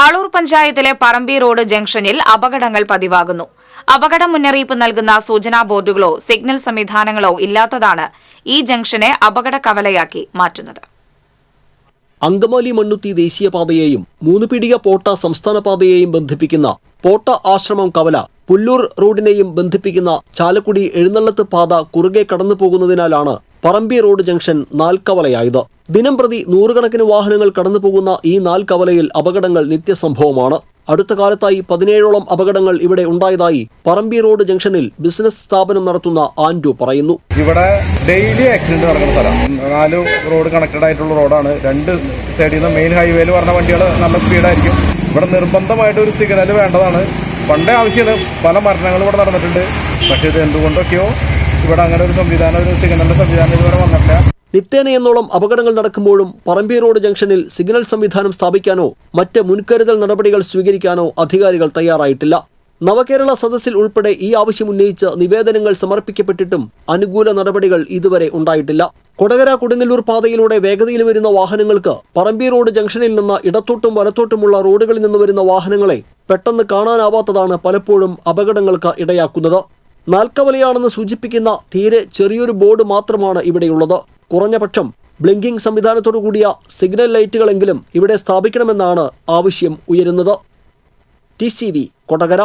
ആളൂർ പഞ്ചായത്തിലെ പറമ്പി റോഡ് ജംഗ്ഷനിൽ അപകടങ്ങൾ പതിവാകുന്നു. അപകട മുന്നറിയിപ്പ് നൽകുന്ന സൂചനാ ബോർഡുകളോ സിഗ്നൽ സംവിധാനങ്ങളോ ഇല്ലാത്തതാണ് ഈ ജംഗ്ഷനെ അപകട കവലയാക്കി മാറ്റുന്നത്. അങ്കമാലി മണ്ണുത്തി ദേശീയപാതയെയും മൂന്നുപിടിക പോട്ട സംസ്ഥാന പാതയെയും ബന്ധിപ്പിക്കുന്ന പോട്ട ആശ്രമം കവല പുല്ലൂർ റോഡിനെയും ബന്ധിപ്പിക്കുന്ന ചാലക്കുടി എഴുന്നള്ളത്ത് പാത കുറുകെ കടന്നു പോകുന്നതിനാലാണ് പറമ്പി റോഡ് ജംഗ്ഷൻ നാൽക്കവലയായത്. ദിനം പ്രതി നൂറുകണക്കിന് വാഹനങ്ങൾ കടന്നു പോകുന്ന ഈ നാൽക്കവലയിൽ അപകടങ്ങൾ നിത്യസംഭവമാണ്. അടുത്ത കാലത്തായി പതിനേഴോളം അപകടങ്ങൾ ഇവിടെ ഉണ്ടായതായി പറമ്പി റോഡ് ജംഗ്ഷനിൽ ബിസിനസ് സ്ഥാപനം നടത്തുന്ന ആൻഡു പറയുന്നു. ഇവിടെ ഡെയിലി ആക്സിഡന്റ് നടക്കുന്ന സ്ഥലം. നാല് റോഡ് കണക്റ്റഡ് ആയിട്ടുള്ള റോഡാണ്. രണ്ട് സൈഡിൽ നിന്ന് മെയിൻ ഹൈവേയിൽ പറഞ്ഞ വണ്ടികൾ നല്ല സ്പീഡായിരിക്കും ഇവിടെ നിർബന്ധമായിട്ട് ഒരു സിഗ്നൽ വേണ്ടതാണ്. പണ്ടേ ആവശ്യമാണ്. പല മരണങ്ങളും ഇവിടെ നടന്നിട്ടുണ്ട്. പക്ഷേ ഇത് എന്തുകൊണ്ടൊക്കെയോ ഇവിടെ അങ്ങനെ ഒരു സംവിധാനം ഒരു സിഗ്നലിന്റെ സംവിധാനം ഇതുവരെ വന്നിട്ടില്ല. നിത്യേന എന്നോളം അപകടങ്ങൾ നടക്കുമ്പോഴും പറമ്പി റോഡ് ജംഗ്ഷനിൽ സിഗ്നൽ സംവിധാനം സ്ഥാപിക്കാനോ മറ്റ് മുൻകരുതൽ നടപടികൾ സ്വീകരിക്കാനോ അധികാരികൾ തയ്യാറായിട്ടില്ല. നവകേരള സദസ്സിൽ ഉൾപ്പെടെ ഈ ആവശ്യം ഉന്നയിച്ച് നിവേദനങ്ങൾ സമർപ്പിക്കപ്പെട്ടിട്ടും അനുകൂല നടപടികൾ ഇതുവരെ ഉണ്ടായിട്ടില്ല. കൊടകര കൊടുങ്ങല്ലൂർ പാതയിലൂടെ വേഗതയിൽ വരുന്ന വാഹനങ്ങൾക്ക് പറമ്പി റോഡ് ജംഗ്ഷനിൽ നിന്ന് ഇടത്തോട്ടും വലത്തോട്ടുമുള്ള റോഡുകളിൽ നിന്ന് വരുന്ന വാഹനങ്ങളെ പെട്ടെന്ന് കാണാനാവാത്തതാണ് പലപ്പോഴും അപകടങ്ങൾക്ക് ഇടയാക്കുന്നത്. നാൽക്കവലയാണെന്ന് സൂചിപ്പിക്കുന്ന തീരെ ചെറിയൊരു ബോർഡ് മാത്രമാണ് ഇവിടെയുള്ളത്. കുറഞ്ഞപക്ഷം ബ്ലിങ്കിംഗ് സംവിധാനത്തോടു കൂടിയ സിഗ്നൽ ലൈറ്റുകളെങ്കിലും ഇവിടെ സ്ഥാപിക്കണമെന്നാണ് ആവശ്യം ഉയരുന്നത്. T C V Kodakara